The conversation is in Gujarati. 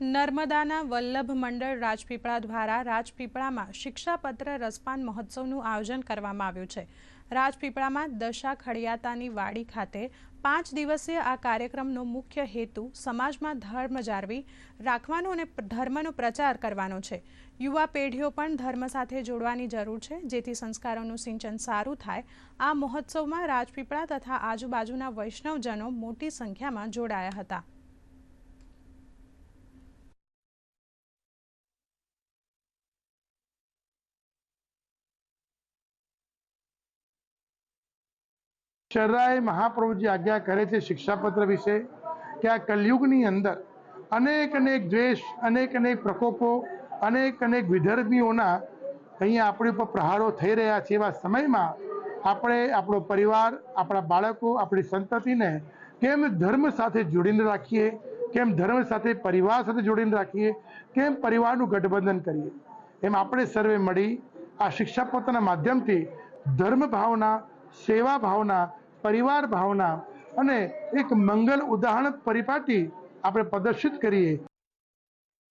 નર્મદાના વલ્લભ મંડળ રાજપીપળા દ્વારા રાજપીપળામાં શિક્ષાપત્ર રસપાન મહોત્સવનું આયોજન કરવામાં આવ્યું છે. રાજપીપળામાં દશા ખડિયાતાની વાડી ખાતે પાંચ દિવસીય આ કાર્યક્રમનો મુખ્ય હેતુ સમાજમાં ધર્મ જાળવી, રાખવાનો અને ધર્મનો પ્રચાર કરવાનો છે. યુવા પેઢીઓ પણ ધર્મ સાથે જોડવાની જરૂર છે, જેથી સંસ્કારોનું સિંચન સારું થાય. આ મહોત્સવમાં રાજપીપળા તથા આજુબાજુના વૈષ્ણવજનો મોટી સંખ્યામાં જોડાયા હતા. શરરાય મહાપ્રભુજી આજ્ઞા કરે છે શિક્ષાપત્ર વિશે કે આ કલયુગની અંદર અનેક અનેક દ્વેષ, અનેક અનેક પ્રકોપો, અનેક અનેક વિધર્મીઓના અહીંયા આપણી ઉપર પ્રહારો થઈ રહ્યા છે એવા સમયમાં આપણે આપણો પરિવાર, આપણા બાળકો, આપણી સંતતિને કેમ ધર્મ સાથે જોડીને રાખીએ? કેમ ધર્મ સાથે પરિવાર સાથે જોડીને રાખીએ? કેમ પરિવારનું ગઠબંધન કરીએ? એમ આપણે સર્વે મળી આ શિક્ષાપત્રના માધ્યમથી ધર્મ ભાવના, સેવા ભાવના પરિવાર ભાવના અને એક મંગલ ઉદાહરણ પરિપાટી આપણે પ્રદર્શિત કરીએ.